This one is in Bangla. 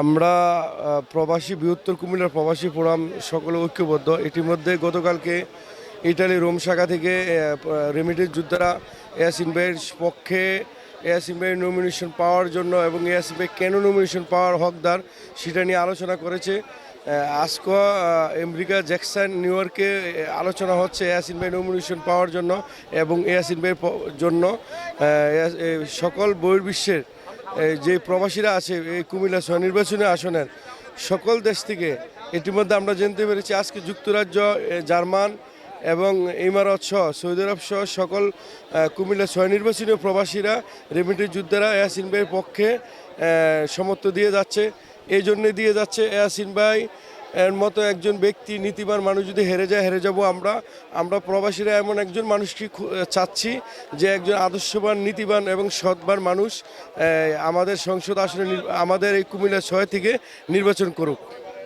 আমরা প্রবাসী বৃহত্তর কুমিল্লার প্রবাসী ফোরাম সকলে ঐক্যবদ্ধ। ইতিমধ্যে গতকালকে ইটালি রোম শাখা থেকে রেমিডির যোদ্ধারা ইয়াসিন ভাইয়ের পক্ষে ইয়াসিন ভাইয়ের নমিনেশন পাওয়ার জন্য এবং ইয়াসিন ভাই কেন নমিনেশন পাওয়ার হকদার সেটা নিয়ে আলোচনা করেছে। আজকে আমেরিকা জ্যাকসন নিউ ইয়র্কে আলোচনা হচ্ছে ইয়াসিন ভাই নমিনেশন পাওয়ার জন্য এবং ইয়াসিন ভাইয়ের জন্য। সকল বহির্বিশ্বের এই যে প্রবাসীরা আছে, এই কুমিল্লা স্বনির্বাচনী আসনের সকল দেশ থেকে ইতিমধ্যে আমরা জানতে পেরেছি আজকে যুক্তরাজ্য জার্মান এবং ইমারত সহ, সৌদি আরব সহ সকল কুমিল্লা স্বনির্বাচনী প্রবাসীরা রেমিটির যোদ্ধারা এয়াসিন ভাইয়ের পক্ষে সমর্থ দিয়ে যাচ্ছে। এই জন্যে দিয়ে যাচ্ছে এয়াসিন ভাই এর মতো একজন ব্যক্তি, নীতিবান মানুষ যদি হেরে যায়, হেরে যাব আমরা। আমরা প্রবাসীরা এমন একজন মানুষকে চাচ্ছি যে একজন আদর্শবান, নীতিবান এবং সৎবান মানুষ আমাদের সংসদ আসনে আমাদের এই কুমিল্লা ছয় থেকে নির্বাচন করুক।